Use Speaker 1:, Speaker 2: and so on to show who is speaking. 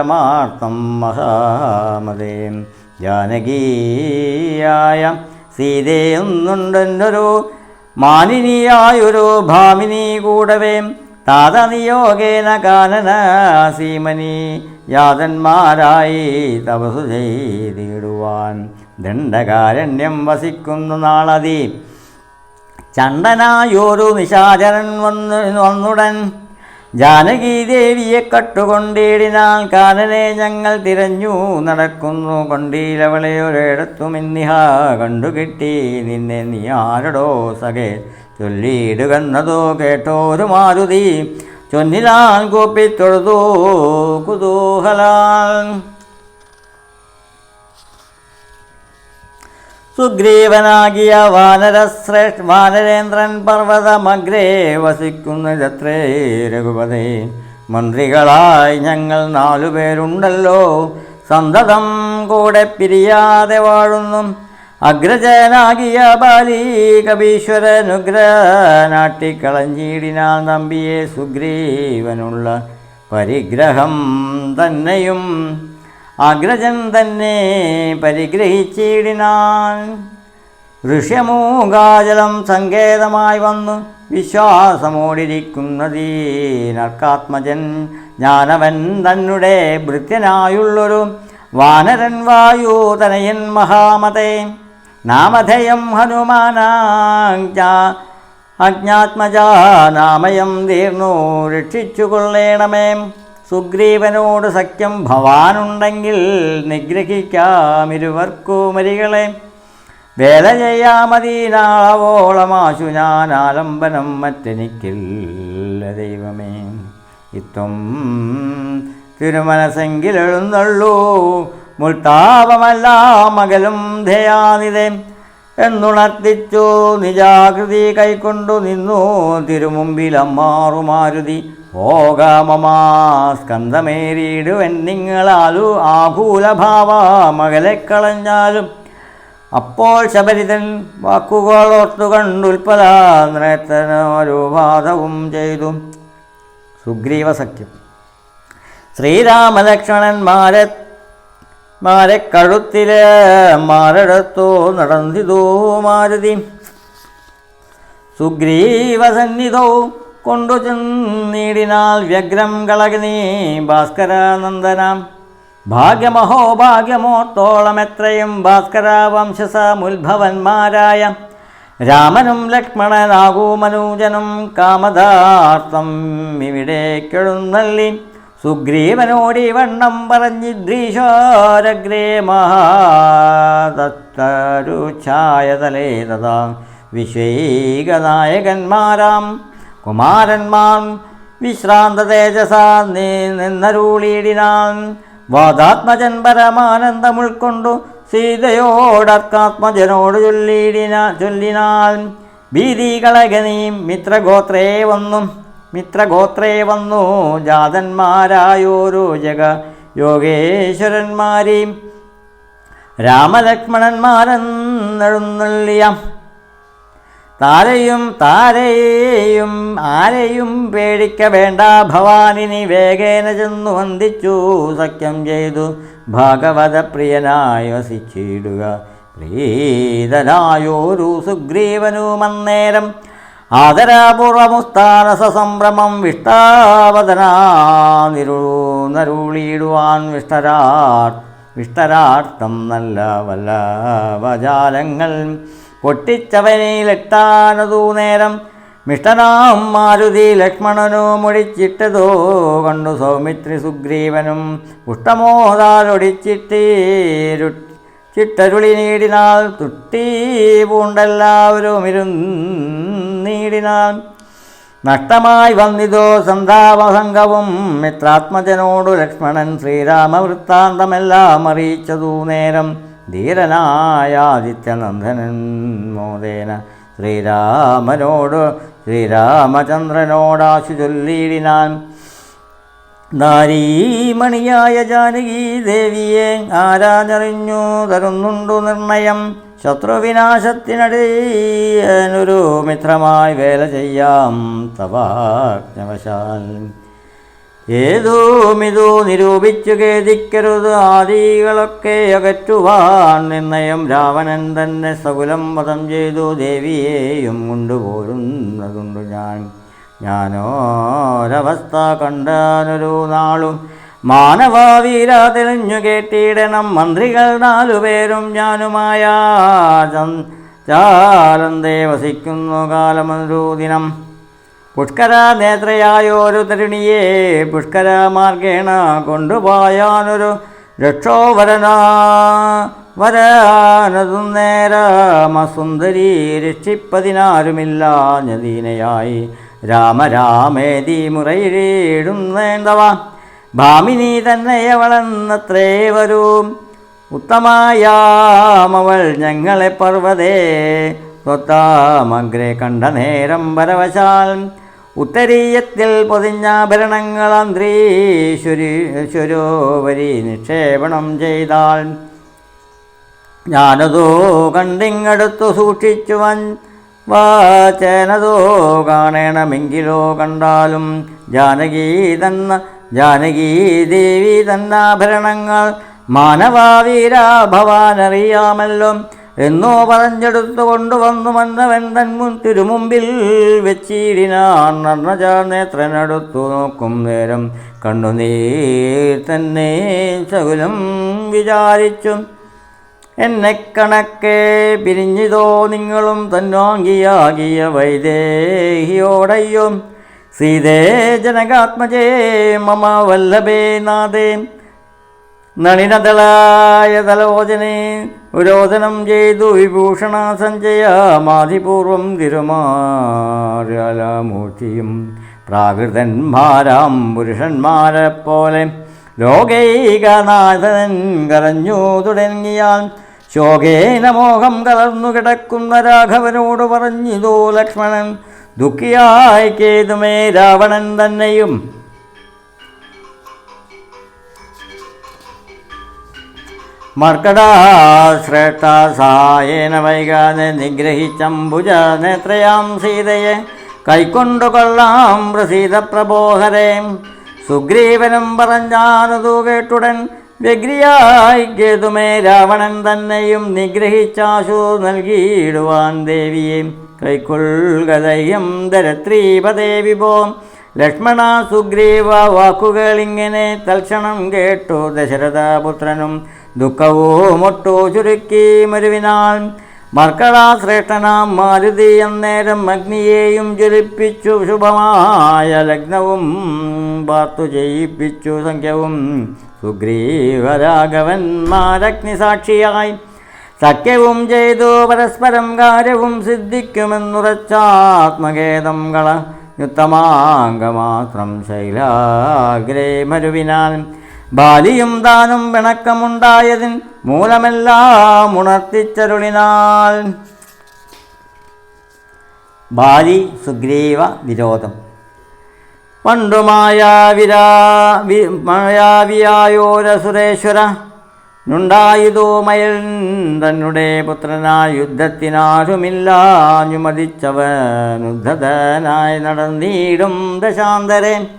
Speaker 1: പരമാർത്ഥം മഹാമതേ. ജാനകീയായ സീതയൊന്നുണ്ടെന്നൊരു മാനിനിയായൊരു ഭാമിനി കൂടവേ. താതനിയോഗേന കാനന സീമനി യാതന്മാരായി തപസു ചെയ്തിടുവാൻ. ദണ്ഡകാരണ്യം വസിക്കുന്ന നാളതി. ചണ്ടനായൊരു നിശാചരൻ വന്നു വന്നുടൻ ജാനകീദേവിയെ കട്ടുകൊണ്ടിടിനാൽ കാനനെ ഞങ്ങൾ തിരഞ്ഞു. നടക്കുന്നു കൊണ്ടീലവളെ ഒരിടത്തുമിന്നിഹ കണ്ടുകിട്ടി. നിന്നെ നീ ആരടോ സഖേ? ചൊല്ലിയിടുകന്നതോ കേട്ടോരു മാരുതി. ചൊന്നിലാൻ കൂപ്പിത്തൊഴുതോ കുതൂഹലാൽ. സുഗ്രീവനാകിയ വാനരശ്രേഷ്ഠ വാനരേന്ദ്രൻ പർവതമഗ്രേ വസിക്കുന്നതത്രേ രഘുപതേ. മന്ത്രികളായി ഞങ്ങൾ നാലുപേരുണ്ടല്ലോ. സന്തതം കൂടെ പിരിയാതെ വാഴുന്നു. അഗ്രജനാകിയ ബാലി കപീശ്വരനുഗ്രനാട്ടിക്കളഞ്ചീടിനാൽ നമ്പിയെ സുഗ്രീവനുള്ള പരിഗ്രഹം തന്നെയും അഗ്രജൻ തന്നെ പരിഗ്രഹിച്ചിടിനാൻ. ഋഷ്യമൂകാജലം സങ്കേതമായി വന്നു. വിശ്വാസമോടിരിക്കുന്നതീനർക്കാത്മജൻ ജ്ഞാനവൻ തന്നെ ഭൃത്യനായുള്ളൊരു വാനരൻ വായുതനയൻ മഹാമതേ. നാമധേയം ഹനുമാനാജ്ഞ അജ്ഞാത്മജാ നാമയം തീർന്നു. രക്ഷിച്ചു കൊള്ളേണമേ സുഗ്രീവനോട് സഖ്യം ഭവാനുണ്ടെങ്കിൽ നിഗ്രഹിക്കാം ഇരുവർക്കുമരികളെ വേല ചെയ്യാമതീനാളവോളമാശു ഞാൻ ആലംബനം മറ്റെനിക്കില്ല ദൈവമേ. ഇത്വം തിരുമനസെങ്കിലെഴുന്നള്ളൂ മുൾത്താപമല്ല മകലും ധയാനിതേ എന്നുണർത്തിച്ചു. നിജാകൃതി കൈക്കൊണ്ടു നിന്നു. തിരുമുമ്പിലമ്മാറുമാരുതി. ഓകാമമാ സ്കന്ധമേറിയിടുവൻ നിങ്ങളാലു ആകൂലഭാവ മകളെ കളഞ്ഞാലും. അപ്പോൾ ശബരിതൻ വാക്കുകളോർത്തു കണ്ടുൽപ്പല നേത്രനോരുപാതവും ചെയ്തു. സുഗ്രീവസഖ്യം ശ്രീരാമലക്ഷ്മണന്മാരെ മാരെ കഴുത്തിൽ മാരെടുത്തു നടന്നിതോ മാരുതി. സുഗ്രീവസന്നിധോ കൊണ്ടു ചെന്നിടിനാൽ വ്യഗ്രം കളകിനീ ഭാസ്കരാനന്ദനാം. ഭാഗ്യമഹോ ഭാഗ്യമോത്തോളം എത്രയും ഭാസ്കര വംശസമുത്ഭവന്മാരായ രാമനും ലക്ഷ്മണനാകൂമനൂജനും കാമദാർത്ഥം ഇവിടേക്കെഴുന്നള്ളി സുഗ്രീവനോടി വണ്ണം പറഞ്ഞിദ്രീശോരഗ്രേ മഹാദത്തരുഛായതലേ തഥാ വിശ്വൈകനായകന്മാരാം കുമാരന്മാൻ വിശ്രാന്ത തേജസാ നീ നിന്നരുളിയിടിനാൻ വാദാത്മജൻ പരമാനന്ദം ഉൾക്കൊണ്ടു സീതയോടർക്കാത്മജനോട് ചൊല്ലിയിടിനാ ചൊല്ലിനാൽ ഭീതികളകനീം മിത്രഗോത്രേ വന്നു മിത്രഗോത്രേ വന്നു ജാതന്മാരായോരോ ജഗ യോഗേശ്വരന്മാരെയും രാമലക്ഷ്മണന്മാരെന്നെഴുന്നള്ളിയ. താരയും താരയെയും ആരെയും പേടിക്ക വേണ്ട. ഭവാനിനി വേഗേന ചെന്നു വന്ദിച്ചു. സഖ്യം ചെയ്തു ഭാഗവത പ്രിയനായ വസിച്ചിടുക പ്രീതനായോരു സുഗ്രീവനുമന്നേരം ആദരാപൂർവമുസ്ഥാന സസംഭ്രമം വിഷ്ടാവതനാ നിരു നരുളിയിടുവാൻ വിഷ്ടരാർ വിഷ്ടരാർത്ഥം നല്ല വല്ലവജാലങ്ങൾ പൊട്ടിച്ചവനിലെത്താനതു നേരം മിഷ്ടനാം മാരുതി ലക്ഷ്മണനു മുടിച്ചിട്ടതോ കണ്ടു സൗമിത്രി സുഗ്രീവനും പുഷ്ടമോതാലൊടിച്ചിട്ടീരു ചിട്ടരുളി നീടിനാൽ തുട്ടി പൂണ്ടെല്ലാവരും ഇരുന്നീടിനാൻ നഷ്ടമായി വന്നിതോ സന്താപസംഗവും മിത്രാത്മജനോടു ലക്ഷ്മണൻ ശ്രീരാമവൃത്താന്തമെല്ലാം അറിയിച്ചതു നേരം ധീരനായ ആദിത്യനന്ദനൻ മോദേന ശ്രീരാമനോട് ശ്രീരാമചന്ദ്രനോടാശു ചൊല്ലിയിടിനാൻ. നാരീമണിയായ ജാനകി ദേവിയെ ആരാഞ്ഞറിഞ്ഞു തരുന്നുണ്ടു നിർണയം. ശത്രുവിനാശത്തിനടിയനൊരു മിത്രമായി വേല ചെയ്യാം തവാജ്ഞവശാൽ. ഏതോമിതു നിരൂപിച്ചു ഖേദിക്കരുത് ആദികളൊക്കെ അകറ്റുവാൻ നിർണയം. രാവണൻ തന്നെ സകുലം വധം ചെയ്തു ദേവിയെയും കൊണ്ടുപോരുന്നതുണ്ട് ഞാൻ. ഞാനോരവസ്ഥ കണ്ടാനൊരു നാളും മാനവാവീര തെളിഞ്ഞു കേട്ടിടണം. മന്ത്രികൾ നാലുപേരും ഞാനുമായ ചാലന്തേ വസിക്കുന്നു കാലമൊരു ദിനം. പുഷ്കര നേത്രയായൊരു തരുണിയെ പുഷ്കര മാർഗേണ കൊണ്ടുപോയാനൊരു രക്ഷോവരനാ വരാനതും നേരമസുന്ദരി രക്ഷിപ്പതിനാരുമില്ല. ഞദീനയായി രാമരാമേതി വേണ്ടവ ഭാമിനി തന്നെയവളെന്നത്രേ വരും. ഉത്തമായാമവൾ ഞങ്ങളെ പർവതേ. സ്വത്താമഗ്രേ കണ്ട നേരം വരവശാൽ ഉത്തരീയത്തിൽ പൊതിഞ്ഞാഭരണങ്ങൾ നിക്ഷേപണം ചെയ്താൽ. ഞാനതോ കണ്ടിങ്ങടുത്തു സൂക്ഷിച്ചുവൻ. വാചനതോ കാണണമെങ്കിലോ കണ്ടാലും ജാനകി തന്ന ജാനകി ദേവി തന്നാഭരണങ്ങൾ മാനവാവീര ഭവാനറിയാമല്ലോ എന്നോ പറഞ്ഞെടുത്തു കൊണ്ടുവന്നു വന്നവൻ തൻ മുൻ തിരുമുമ്പിൽ വെച്ചിടിനാൻ നർണജാ നേത്രനടുത്തു നോക്കും നേരം കണ്ണുനീർ തന്നെ ശകുലം വിചാരിച്ചു എന്നെ കണക്കെ പിരിഞ്ഞിതോ നിങ്ങളും തന്നോങ്കിയാകിയ വൈദേഹിയോടയ്യോ. സീതേ ജനകാത്മജേ മമ വല്ലഭേ നാഥേ. നളിനതളായ തലോചനെ ഉരോധനം ചെയ്തു വിഭൂഷണ സഞ്ജയ മാതിപൂർവം തിരുമാരാമൂർത്തിയും പ്രാകൃതന്മാരാം പുരുഷന്മാരെ പോലെ ലോകൈകനാഥൻ കരഞ്ഞു തുടങ്ങിയാൽ ശോകേന മോഹം കലർന്നു കിടക്കുന്ന രാഘവനോട് പറഞ്ഞിതോ ലക്ഷ്മണൻ ദുഃഖിയായി കേതുമേ രാവണൻ തന്നെയും. മർക്കടാശ്രേഷ്ഠ സഹായേന വൈകാതെ നിഗ്രഹിച്ചംബുജ നേത്രയാം സീതയെ കൈക്കൊണ്ടു കൊള്ളാം പ്രസീത പ്രബോഹരേം സുഗ്രീവനും പറഞ്ഞാനതു കേട്ടുടൻ വ്യഗ്രിയായി കേതുമേ രാവണൻ തന്നെയും നിഗ്രഹിച്ചാശു നൽകിയിടുവാൻ ദേവിയെ. കൈക്കൊള്ളുകതയും ധരത്രീപദേ പോം ലക്ഷ്മണ സുഗ്രീവ വാക്കുകൾ ഇങ്ങനെ തൽക്ഷണം കേട്ടു ദശരഥപുത്രനും. ദുഃഖവുമൊട്ടു ചുരുക്കി മരുവിനാൽ. മർക്കടാശ്രേഷ്ഠനാം മാരുതി അന്നേരം അഗ്നിയെയും ജ്വലിപ്പിച്ചു ശുഭമായ ലഗ്നവും പാർത്തു ചെയ്യിപ്പിച്ചു സംഖ്യവും. സുഗ്രീവരാഘവന്മാരഗ്നി സാക്ഷിയായി. സഖ്യവും ചെയ്തു പരസ്പരം കാര്യവും സിദ്ധിക്കുമെന്നുറച്ചാത്മഖേദം കള. യുത്തമാംഗമാത്രം ശൈലാഗ്രേ മരുവിനാൽ. ബാലിയും താനും പിണക്കമുണ്ടായതിൻ മൂലമെല്ലാം ഉണർത്തിച്ചരുളിനാൽ. ബാലി സുഗ്രീവ വിരോധം. പണ്ടു മായാവിരാ മായാവിയായോരസുരേശ്വര നുണ്ടായതോ മയൽ തന്നെ പുത്രനായ യുദ്ധത്തിനാരുമില്ലാഞ്ഞുമതിച്ചവനുദ്ധതനായി നടന്നീടും ദശാന്തരൻ.